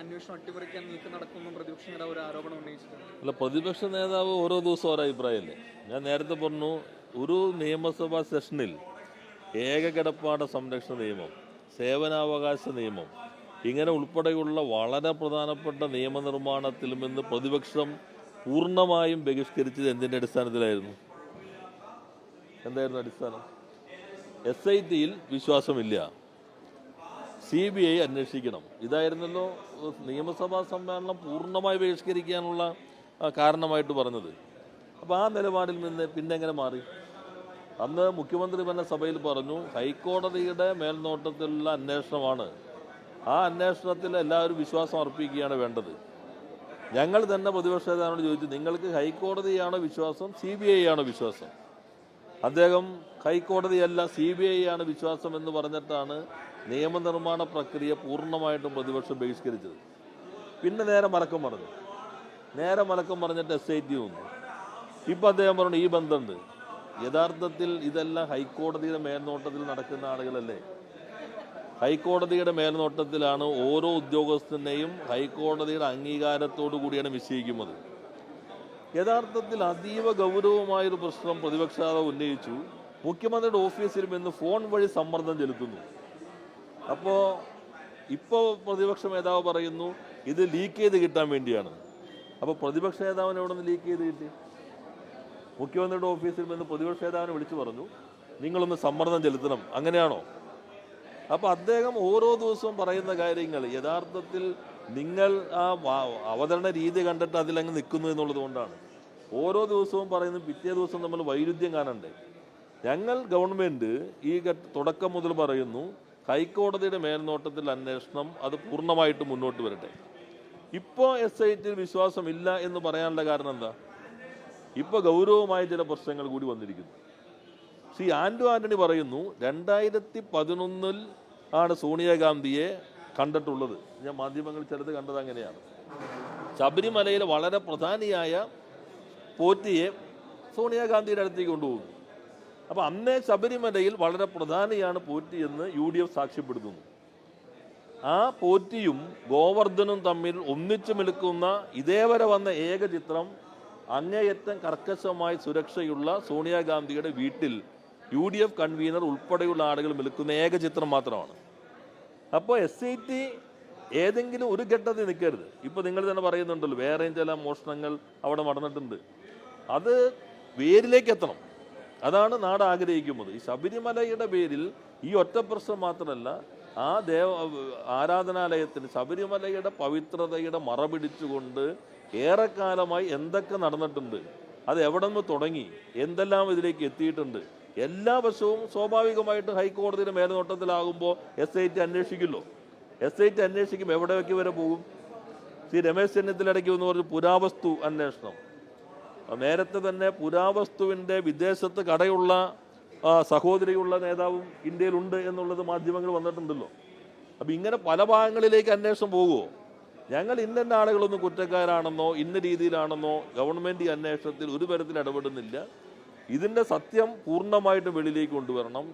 അന്വേഷണം അട്ടിമറിക്കാൻ നീക്കം നടക്കുമെന്നും പ്രതിപക്ഷ നേതാവ് ഒരു ആരോപണം ഉന്നയിച്ചിട്ടുണ്ട്. അല്ല പ്രതിപക്ഷ നേതാവ് ഓരോ ദിവസവും ഓരോ അഭിപ്രായമല്ലേ? ഞാൻ നേരത്തെ പറഞ്ഞു ഒരു നിയമസഭാ സെഷനിൽ ഏക കിടപ്പാട സംരക്ഷണ നിയമം സേവനാവകാശ നിയമം ഇങ്ങനെ ഉൾപ്പെടെയുള്ള വളരെ പ്രധാനപ്പെട്ട നിയമനിർമ്മാണത്തിലും നിന്ന് പ്രതിപക്ഷം പൂർണമായും ബഹിഷ്കരിച്ചത് എന്തിന്റെ അടിസ്ഥാനത്തിലായിരുന്നു? എന്തായിരുന്നു അടിസ്ഥാനം? എസ് ഐ ടിയിൽ വിശ്വാസമില്ല. സി ബി ഐ അന്വേഷിക്കണം. ഇതായിരുന്നല്ലോ നിയമസഭാ സമ്മേളനം പൂർണമായി ബഹിഷ്കരിക്കാനുള്ള കാരണമായിട്ട് പറഞ്ഞത്. അപ്പോൾ ആ നിലപാടിൽ നിന്ന് പിന്നെ എങ്ങനെ മാറി? അന്ന് മുഖ്യമന്ത്രി തന്നെ സഭയിൽ പറഞ്ഞു ഹൈക്കോടതിയുടെ മേൽനോട്ടത്തിലുള്ള അന്വേഷണമാണ്. ആ അന്വേഷണത്തിൽ എല്ലാവരും വിശ്വാസം അർപ്പിക്കുകയാണ് വേണ്ടത്. ഞങ്ങൾ തന്നെ പ്രതിപക്ഷ നേതാവിനോട് ചോദിച്ചു നിങ്ങൾക്ക് ഹൈക്കോടതിയാണോ വിശ്വാസം സി ബി ഐ ആണോ വിശ്വാസം? അദ്ദേഹം ഹൈക്കോടതിയല്ല സി ബി ഐ ആണ് വിശ്വാസം എന്ന് പറഞ്ഞിട്ടാണ് നിയമനിർമ്മാണ പ്രക്രിയ പൂർണമായിട്ടും പ്രതിപക്ഷം ബഹിഷ്കരിച്ചത്. പിന്നെ നേരെ മലക്കം പറഞ്ഞു. നേരെ മലക്കം പറഞ്ഞിട്ട് എസ് ഐ ടി വന്നു. ഇപ്പം അദ്ദേഹം പറഞ്ഞു ഈ ബന്ധമുണ്ട്. യഥാർത്ഥത്തിൽ ഇതെല്ലാം ഹൈക്കോടതിയുടെ മേൽനോട്ടത്തിൽ നടക്കുന്ന ആളുകളല്ലേ? ഹൈക്കോടതിയുടെ മേൽനോട്ടത്തിലാണ് ഓരോ ഉദ്യോഗസ്ഥനെയും ഹൈക്കോടതിയുടെ അംഗീകാരത്തോടു കൂടിയാണ് നിശ്ചയിക്കുന്നത്. യഥാർത്ഥത്തിൽ അതീവ ഗൗരവമായൊരു പ്രശ്നം പ്രതിപക്ഷ നേതാവ് ഉന്നയിച്ചു. മുഖ്യമന്ത്രിയുടെ ഓഫീസിലും ഇന്ന് ഫോൺ വഴി സമ്മർദ്ദം ചെലുത്തുന്നു. അപ്പോൾ ഇപ്പോൾ പ്രതിപക്ഷ നേതാവ് പറയുന്നു ഇത് ലീക്ക് ചെയ്ത് കിട്ടാൻ വേണ്ടിയാണ്. അപ്പോൾ പ്രതിപക്ഷ നേതാവിന് എവിടെ നിന്ന് ലീക്ക് ചെയ്ത് കിട്ടി? മുഖ്യമന്ത്രിയുടെ ഓഫീസിൽ നിന്ന് പ്രതിപക്ഷ നേതാവിനെ വിളിച്ചു പറഞ്ഞു നിങ്ങളൊന്ന് സമ്മർദ്ദം ചെലുത്തണം. അങ്ങനെയാണോ? അപ്പോൾ അദ്ദേഹം ഓരോ ദിവസവും പറയുന്ന കാര്യങ്ങൾ യഥാർത്ഥത്തിൽ നിങ്ങൾ ആ അവതരണ രീതി കണ്ടിട്ട് അതിലങ്ങ് നിൽക്കുന്നു എന്നുള്ളത് കൊണ്ടാണ്. ഓരോ ദിവസവും പറയുന്നത് പിറ്റേ ദിവസം നമ്മൾ വൈരുദ്ധ്യം കാണണ്ടേ. ഞങ്ങൾ ഗവൺമെന്റ് ഈ തുടക്കം മുതൽ പറയുന്നു ഹൈക്കോടതിയുടെ മേൽനോട്ടത്തിൽ അന്വേഷണം അത് പൂർണമായിട്ട് മുന്നോട്ട് വരട്ടെ. ഇപ്പോൾ എസ് ഐ ടിയിൽ വിശ്വാസമില്ല എന്ന് പറയാനുള്ള കാരണം എന്താ? ഇപ്പോൾ ഗൗരവമായ ചില പ്രശ്നങ്ങൾ കൂടി വന്നിരിക്കുന്നു. ശ്രീ ആൻഡു ആന്റണി പറയുന്നു രണ്ടായിരത്തി പതിനൊന്നിൽ ആണ് സോണിയാഗാന്ധിയെ കണ്ടിട്ടുള്ളത്. ഞാൻ മാധ്യമങ്ങൾ ചിലത് കണ്ടത് അങ്ങനെയാണ്. ശബരിമലയിൽ വളരെ പ്രധാനിയായ പോറ്റിയെ സോണിയാഗാന്ധിയുടെ അടുത്തേക്ക് കൊണ്ടുപോകുന്നു. അപ്പോൾ അന്നേ ശബരിമലയിൽ വളരെ പ്രധാനിയാണ് പോറ്റി എന്ന് യു ഡി എഫ് സാക്ഷ്യപ്പെടുത്തുന്നു. ആ പോറ്റിയും ഗോവർദ്ധനും തമ്മിൽ ഒന്നിച്ചു നിൽക്കുന്ന ഇതേവരെ വന്ന ഏക ചിത്രം അങ്ങേയറ്റം കർക്കശമായി സുരക്ഷയുള്ള സോണിയാഗാന്ധിയുടെ വീട്ടിൽ യു ഡി എഫ് കൺവീനർ ഉൾപ്പെടെയുള്ള ആളുകൾ നിൽക്കുന്ന ഏക ചിത്രം മാത്രമാണ്. അപ്പോൾ എസ് ഐ ടി ഏതെങ്കിലും ഒരു ഘട്ടത്തിൽ നിൽക്കരുത്. ഇപ്പോൾ നിങ്ങൾ തന്നെ പറയുന്നുണ്ടല്ലോ വേറെയും ചില മോഷണങ്ങൾ അവിടെ നടന്നിട്ടുണ്ട്. അത് വേരിലേക്ക് എത്തണം. അതാണ് നാട് ആഗ്രഹിക്കുന്നത്. ഈ ശബരിമലയുടെ പേരിൽ ഈ ഒറ്റ പ്രശ്നം മാത്രമല്ല ആ ദേവ ആരാധനാലയത്തിന് ശബരിമലയുടെ പവിത്രതയുടെ മറപിടിച്ചുകൊണ്ട് ഏറെക്കാലമായി എന്തൊക്കെ നടന്നിട്ടുണ്ട് അത് എവിടെ നിന്ന് തുടങ്ങി എന്തെല്ലാം ഇതിലേക്ക് എത്തിയിട്ടുണ്ട് എല്ലാ വശവും സ്വാഭാവികമായിട്ട് ഹൈക്കോടതിയുടെ മേൽനോട്ടത്തിലാകുമ്പോൾ എസ് ഐ ടി അന്വേഷിക്കുമല്ലോ. എസ് ഐ ടി അന്വേഷിക്കും എവിടെയൊക്കെ വരെ പോകും? ശ്രീ രമേശ് ചെന്നിത്തലയ്ക്ക് എന്ന് പറഞ്ഞ് പുരാവസ്തു അന്വേഷണം. നേരത്തെ തന്നെ പുരാവസ്തുവിന്റെ വിദേശത്ത് കടയുള്ള സഹോദരിയുള്ള നേതാവും ഇന്ത്യയിലുണ്ട് എന്നുള്ളത് മാധ്യമങ്ങൾ വന്നിട്ടുണ്ടല്ലോ. അപ്പം ഇങ്ങനെ പല ഭാഗങ്ങളിലേക്ക് അന്വേഷണം പോകുമോ ഞങ്ങൾ ഇന്ന ആളുകളൊന്നും കുറ്റക്കാരാണെന്നോ ഇന്ന രീതിയിലാണെന്നോ ഗവൺമെന്റ് ഈ അന്വേഷണത്തിൽ ഒരു തരത്തിൽ ഇടപെടുന്നില്ല. ഇതിന്റെ സത്യം പൂർണമായിട്ടും വെളിയിലേക്ക് കൊണ്ടുവരണം.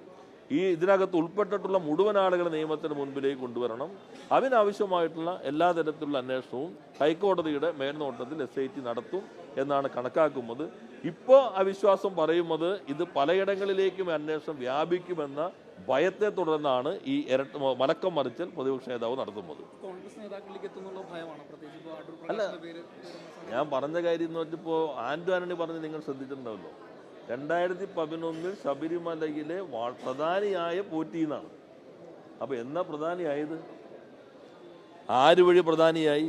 ഈ ഇതിനകത്ത് ഉൾപ്പെട്ടിട്ടുള്ള മുഴുവൻ ആളുകളെ നിയമത്തിന് മുൻപിലേക്ക് കൊണ്ടുവരണം. അതിനാവശ്യമായിട്ടുള്ള എല്ലാ തരത്തിലുള്ള അന്വേഷണവും ഹൈക്കോടതിയുടെ മേൽനോട്ടത്തിൽ എസ് ഐ ടി നടത്തും എന്നാണ് കണക്കാക്കുന്നത്. ഇപ്പോൾ അവിശ്വാസം പറയുന്നത് ഇത് പലയിടങ്ങളിലേക്കും അന്വേഷണം വ്യാപിക്കുമെന്ന ഭയത്തെ തുടർന്നാണ് ഈ ഇരട്ട മലക്കം മറിച്ചൽ പ്രതിപക്ഷ നേതാവ് നടത്തുന്നത്. അല്ല. ഞാൻ പറഞ്ഞ കാര്യം എന്ന് വെച്ചപ്പോൾ ആന്റോ ആന്റണി പറഞ്ഞ് നിങ്ങൾ ശ്രദ്ധിച്ചിട്ടുണ്ടാവല്ലോ. രണ്ടായിരത്തി പതിനൊന്നിൽ ശബരിമലയിലെ പ്രധാനിയായ പോറ്റി എന്നാണ്. അപ്പോൾ എന്നാ പ്രധാനിയായത്? ആര് വഴി പ്രധാനിയായി?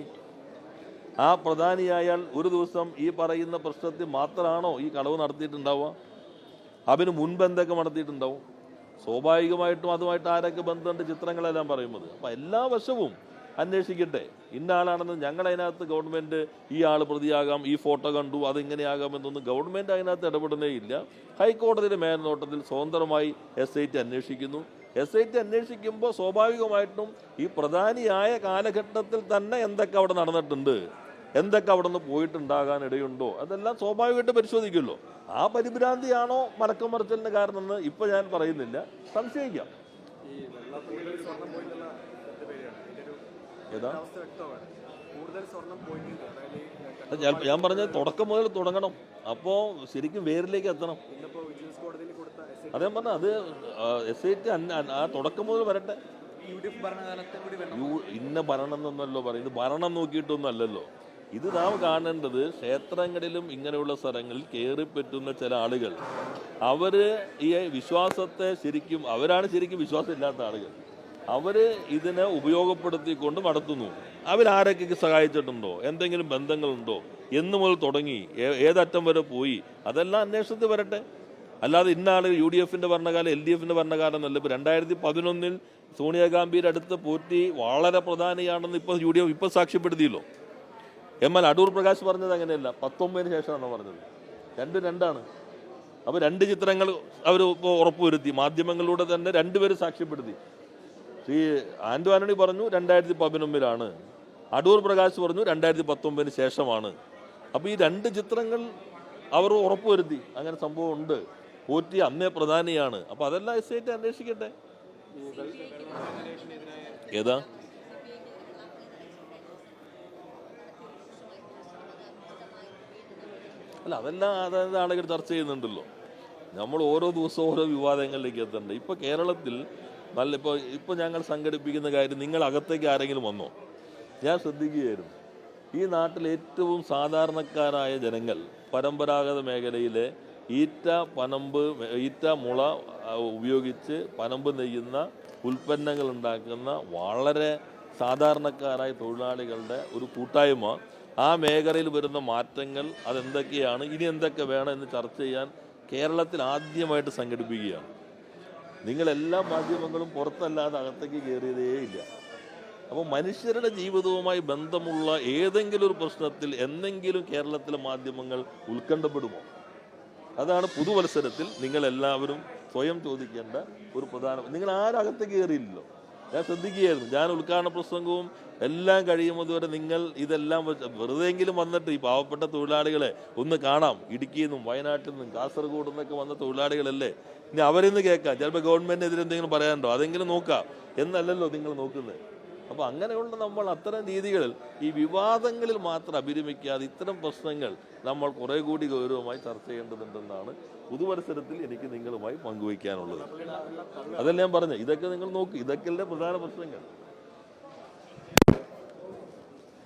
ആ പ്രധാനിയായാൽ ഒരു ദിവസം ഈ പറയുന്ന പ്രശ്നത്തിൽ മാത്രമാണോ ഈ കളവ് നടത്തിയിട്ടുണ്ടാവുക? അതിന് മുൻപ് എന്തൊക്കെ നടത്തിയിട്ടുണ്ടാവും? സ്വാഭാവികമായിട്ടും അതുമായിട്ട് ആരൊക്കെ ബന്ധമുണ്ട്? ചിത്രങ്ങളെല്ലാം പറയുന്നത്. അപ്പം എല്ലാ വശവും അന്വേഷിക്കട്ടെ. ഇന്ന ആളാണെന്ന് ഞങ്ങളതിനകത്ത് ഗവൺമെന്റ് ഈ ആൾ പ്രതിയാകാം ഈ ഫോട്ടോ കണ്ടു അതിങ്ങനെയാകാം എന്നൊന്നും ഗവൺമെന്റ് അതിനകത്ത് ഇടപെടുന്നേ ഇല്ല. ഹൈക്കോടതിയുടെ മേൽനോട്ടത്തിൽ സ്വതന്ത്രമായി എസ് ഐ ടി അന്വേഷിക്കുന്നു. എസ് ഐ ടി അന്വേഷിക്കുമ്പോൾ സ്വാഭാവികമായിട്ടും ഈ പ്രധാനിയായ കാലഘട്ടത്തിൽ തന്നെ എന്തൊക്കെ അവിടെ നടന്നിട്ടുണ്ട് എന്തൊക്കെ അവിടെ നിന്ന് പോയിട്ടുണ്ടാകാൻ ഇടയുണ്ടോ അതെല്ലാം സ്വാഭാവികമായിട്ട് പരിശോധിക്കുമല്ലോ. ആ പരിഭ്രാന്തിയാണോ മലക്കം മറിച്ചലിന് കാരണമെന്ന് ഇപ്പം ഞാൻ പറയുന്നില്ല. സംശയിക്കാം. അത് ഞാൻ ഞാൻ പറഞ്ഞ തുടക്കം മുതൽ തുടങ്ങണം. അപ്പോൾ ശരിക്കും വേരിലേക്ക് എത്തണം. അത് ഞാൻ പറഞ്ഞ അത് എസ് ഐ ടി ആ തുടക്കം മുതൽ വരട്ടെ. ഇന്ന ഭരണം എന്നൊന്നല്ലോ പറയുന്നത് ഭരണം നോക്കിയിട്ടൊന്നും അല്ലല്ലോ ഇത് നാം കാണേണ്ടത് ക്ഷേത്രങ്ങളിലും ഇങ്ങനെയുള്ള സ്ഥലങ്ങളിൽ കയറിപ്പറ്റുന്ന ചില ആളുകൾ. അവർ ഈ വിശ്വാസത്തെ ശരിക്കും അവരാണ് ശരിക്കും വിശ്വാസം ഇല്ലാത്ത ആളുകൾ. അവർ ഇതിനെ ഉപയോഗപ്പെടുത്തിക്കൊണ്ട് നടത്തുന്നു. അവരാരൊക്കെ സഹായിച്ചിട്ടുണ്ടോ? എന്തെങ്കിലും ബന്ധങ്ങളുണ്ടോ? എന്ന് മുതൽ തുടങ്ങി. ഏതറ്റം വരെ പോയി. അതെല്ലാം അന്വേഷണത്തിൽ വരട്ടെ. അല്ലാതെ ഇന്ന ആൾ യു ഡി എഫിന്റെ ഭരണകാലം എൽ ഡി എഫിന്റെ ഭരണകാലം എന്നല്ല. ഇപ്പോൾ രണ്ടായിരത്തി പതിനൊന്നിൽ സോണിയാഗാന്ധിയുടെ അടുത്ത് പോറ്റി വളരെ പ്രധാനിയാണെന്ന് ഇപ്പോൾ യു ഡി എഫ് ഇപ്പൊ സാക്ഷ്യപ്പെടുത്തിയല്ലോ. എൽ അടൂർ പ്രകാശ് പറഞ്ഞത് അങ്ങനെയല്ല. പത്തൊമ്പതിന് ശേഷമാണ് പറഞ്ഞത്. രണ്ട് രണ്ടാണ്. അപ്പോൾ രണ്ട് ചിത്രങ്ങൾ അവർ ഇപ്പോൾ ഉറപ്പുവരുത്തി. മാധ്യമങ്ങളിലൂടെ തന്നെ രണ്ടുപേരും സാക്ഷ്യപ്പെടുത്തി. ശ്രീ ആൻഡു ആന്റണി പറഞ്ഞു രണ്ടായിരത്തി പതിനൊന്നിലാണ് അടൂർ പ്രകാശ് പറഞ്ഞു രണ്ടായിരത്തി പത്തൊമ്പതിന് ശേഷമാണ്. അപ്പോൾ ഈ രണ്ട് ചിത്രങ്ങൾ അവർ ഉറപ്പുവരുത്തി. അങ്ങനെ സംഭവം ഉണ്ട്. പോറ്റി അന്നേ പ്രധാനിയാണ്. അപ്പോൾ അതെല്ലാം എസ് ഐ അന്വേഷിക്കട്ടെ. ഏതാ? അല്ല അതെല്ലാം അതായത് ആളുകൾ ചർച്ച ചെയ്യുന്നുണ്ടല്ലോ. നമ്മൾ ഓരോ ദിവസവും ഓരോ വിവാദങ്ങളിലേക്ക് എത്തുന്നുണ്ട് ഇപ്പൊ കേരളത്തിൽ നല്ല ഇപ്പോൾ ഇപ്പോൾ ഞങ്ങൾ സംഘടിപ്പിക്കുന്ന കാര്യം നിങ്ങൾ അകത്തേക്ക് ആരെങ്കിലും വന്നോ? ഞാൻ ശ്രദ്ധിക്കുകയായിരുന്നു. ഈ നാട്ടിൽ ഏറ്റവും സാധാരണക്കാരായ ജനങ്ങൾ പരമ്പരാഗത മേഖലയിലെ ഈറ്റ പനമ്പ് ഈറ്റ മുള ഉപയോഗിച്ച് പനമ്പ് നെയ്യുന്ന ഉൽപ്പന്നങ്ങൾ ഉണ്ടാക്കുന്ന വളരെ സാധാരണക്കാരായ തൊഴിലാളികളുടെ ഒരു കൂട്ടായ്മ. ആ മേഖലയിൽ വരുന്ന മാറ്റങ്ങൾ അതെന്തൊക്കെയാണ്? ഇനി എന്തൊക്കെ വേണം എന്ന് ചർച്ച ചെയ്യാൻ കേരളത്തിൽ ആദ്യമായിട്ട് സംഘടിപ്പിക്കുകയാണ്. നിങ്ങളെല്ലാ മാധ്യമങ്ങളും പുറത്തല്ലാതെ അകത്തേക്ക് കയറിയതേ ഇല്ല. അപ്പോൾ മനുഷ്യരുടെ ജീവിതവുമായി ബന്ധമുള്ള ഏതെങ്കിലും ഒരു പ്രശ്നത്തിൽ എന്തെങ്കിലും കേരളത്തിലെ മാധ്യമങ്ങൾ ഉത്കണ്ഠപ്പെടുമോ? അതാണ് പുതുവത്സരത്തിൽ നിങ്ങൾ എല്ലാവരും സ്വയം ചോദിക്കേണ്ട ഒരു പ്രധാന നിങ്ങൾ ആരകത്ത് കയറിയില്ലല്ലോ ഞാൻ ശ്രദ്ധിക്കുകയായിരുന്നു. ഞാൻ ഉദ്ഘാടന പ്രസംഗവും എല്ലാം കഴിയുമ്പോൾ വരെ നിങ്ങൾ ഇതെല്ലാം വെറുതെ വെറുതെയെങ്കിലും വന്നിട്ട് ഈ പാവപ്പെട്ട തൊഴിലാളികളെ ഒന്ന് കാണാം. ഇടുക്കിയിൽ നിന്നും വയനാട്ടിൽ നിന്നും കാസർഗോഡ് നിന്നൊക്കെ വന്ന തൊഴിലാളികളല്ലേ? ഇനി അവരിന്ന് കേൾക്കാം. ചിലപ്പോൾ ഗവൺമെന്റിനെതിരെ എന്തെങ്കിലും പറയാനുണ്ടോ? അതെങ്കിലും നോക്കാം. എന്നല്ലല്ലോ നിങ്ങൾ നോക്കുന്നത്. അപ്പോൾ അങ്ങനെയുള്ള നമ്മൾ അത്തരം രീതികളിൽ ഈ വിവാദങ്ങളിൽ മാത്രം അഭിരമിക്കാതെ ഇത്തരം പ്രശ്നങ്ങൾ നമ്മൾ കുറേ കൂടി ഗൗരവമായി ചർച്ച ചെയ്യേണ്ടതുണ്ടെന്നാണ് പുതുവത്സരത്തിൽ എനിക്ക് നിങ്ങളുമായി പങ്കുവയ്ക്കാനുള്ളത്. അതല്ല ഞാൻ പറഞ്ഞു? ഇതൊക്കെ നിങ്ങൾ നോക്കി. ഇതൊക്കെയല്ലേ പ്രധാന പ്രശ്നങ്ങൾ.